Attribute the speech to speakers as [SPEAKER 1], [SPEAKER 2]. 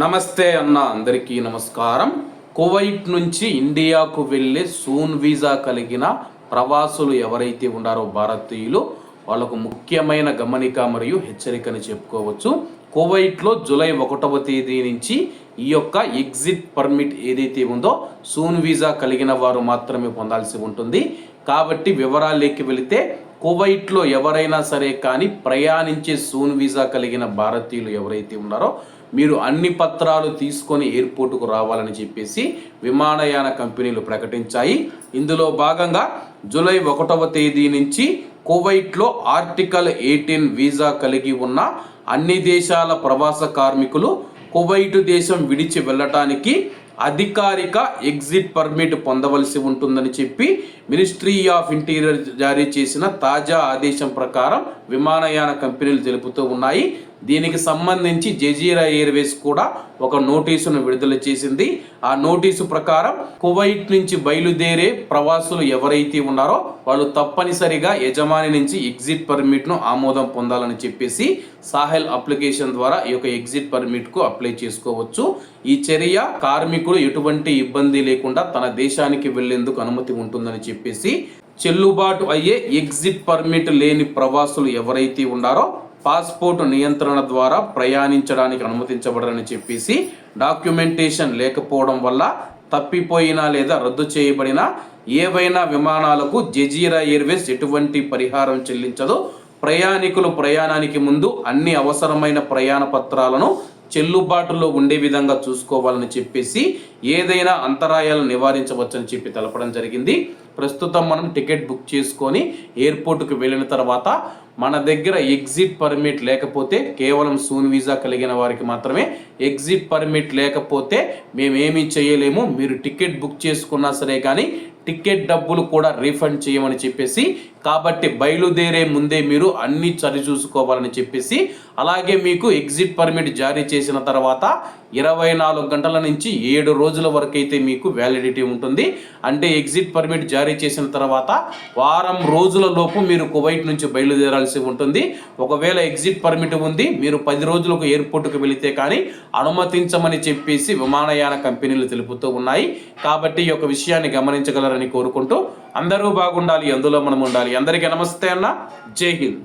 [SPEAKER 1] నమస్తే అన్న అందరికీ నమస్కారం. కువైట్ నుంచి ఇండియాకు వెళ్ళే సూన్ వీసా కలిగిన ప్రవాసులు ఎవరైతే ఉన్నారో భారతీయులు వాళ్ళకు ముఖ్యమైన గమనిక మరియు హెచ్చరికని చెప్పుకోవచ్చు. కువైట్లో జూలై ఒకటవ తేదీ నుంచి ఈ యొక్క ఎగ్జిట్ పర్మిట్ ఏదైతే ఉందో సూన్ వీసా కలిగిన వారు మాత్రమే పొందాల్సి ఉంటుంది. కాబట్టి వివరాలేకి వెళితే కువైట్లో ఎవరైనా సరే కానీ ప్రయాణించే సూన్ వీసా కలిగిన భారతీయులు ఎవరైతే ఉన్నారో మీరు అన్ని పత్రాలు తీసుకొని ఎయిర్పోర్టుకు రావాలని చెప్పేసి విమానయాన కంపెనీలు ప్రకటించాయి. ఇందులో భాగంగా జూలై ఒకటవ తేదీ నుంచి కువైట్లో ఆర్టికల్ ఎయిటీన్ వీసా కలిగి ఉన్న అన్ని దేశాల ప్రవాస కార్మికులు కువైట్ దేశం విడిచి వెళ్ళటానికి అధికారిక ఎగ్జిట్ పర్మిట్ పొందవలసి ఉంటుందని చెప్పి మినిస్ట్రీ ఆఫ్ ఇంటీరియర్ జారీ చేసిన తాజా ఆదేశం ప్రకారం విమానయాన కంపెనీలు తెలుపుతూ ఉన్నాయి. దీనికి సంబంధించి జజీరా ఎయిర్వేస్ కూడా ఒక నోటీసును విడుదల చేసింది. ఆ నోటీసు ప్రకారం కువైట్ నుంచి బయలుదేరే ప్రవాసులు ఎవరైతే ఉన్నారో వాళ్ళు తప్పనిసరిగా యజమాని నుంచి ఎగ్జిట్ పర్మిట్ను ఆమోదం పొందాలని చెప్పేసి సాహెల్ అప్లికేషన్ ద్వారా ఈ యొక్క ఎగ్జిట్ పర్మిట్కు అప్లై చేసుకోవచ్చు. ఈ చర్య కార్మికుడు ఎటువంటి ఇబ్బంది లేకుండా తన దేశానికి వెళ్ళేందుకు అనుమతి ఉంటుందని చెప్పేసి చెల్లుబాటు అయ్యే ఎగ్జిట్ పర్మిట్ లేని ప్రవాసులు ఎవరైతే ఉన్నారో పాస్పోర్ట్ నియంత్రణ ద్వారా ప్రయాణించడానికి అనుమతించబడరని చెప్పేసి డాక్యుమెంటేషన్ లేకపోవడం వల్ల తప్పిపోయినా లేదా రద్దు చేయబడిన ఏవైనా విమానాలకు జజీరా ఎయిర్వేస్ ఎటువంటి పరిహారం చెల్లించదు. ప్రయాణికులు ప్రయాణానికి ముందు అన్ని అవసరమైన ప్రయాణ పత్రాలను చెల్లుబాటులో ఉండే విధంగా చూసుకోవాలని చెప్పేసి ఏదైనా అంతరాయాలను నివారించవచ్చని చెప్పి తెలపడం జరిగింది. ప్రస్తుతం మనం టికెట్ బుక్ చేసుకొని ఎయిర్పోర్ట్కి వెళ్ళిన తర్వాత మన దగ్గర ఎగ్జిట్ పర్మిట్ లేకపోతే కేవలం సూన్ వీసా కలిగిన వారికి మాత్రమే ఎగ్జిట్ పర్మిట్ లేకపోతే మేమేమీ చేయలేము మీరు టికెట్ బుక్ చేసుకున్నా సరే కానీ టికెట్ డబ్బులు కూడా రీఫండ్ చేయమని చెప్పేసి కాబట్టి బయలుదేరే ముందే మీరు అన్ని చరి చూసుకోవాలని చెప్పేసి అలాగే మీకు ఎగ్జిట్ పర్మిట్ జారీ చేసిన తర్వాత ఇరవై నాలుగు గంటల నుంచి ఏడు రోజుల వరకు అయితే మీకు వ్యాలిడిటీ ఉంటుంది. అంటే ఎగ్జిట్ పర్మిట్ జారీ చేసిన తర్వాత వారం రోజుల లోపు మీరు కువైట్ నుంచి బయలుదేరాల్సి ఉంటుంది. ఒకవేళ ఎగ్జిట్ పర్మిట్ ఉంది మీరు పది రోజులకు ఎయిర్పోర్ట్కి వెళితే కానీ అనుమతించమని చెప్పేసి విమానయాన కంపెనీలు తెలుపుతూ ఉన్నాయి. కాబట్టి ఈ యొక్క విషయాన్ని గమనించగలరని కోరుకుంటూ అందరూ బాగుండాలి అందులో మనం ఉండాలి. అందరికీ నమస్తే అన్న. జై హింద్.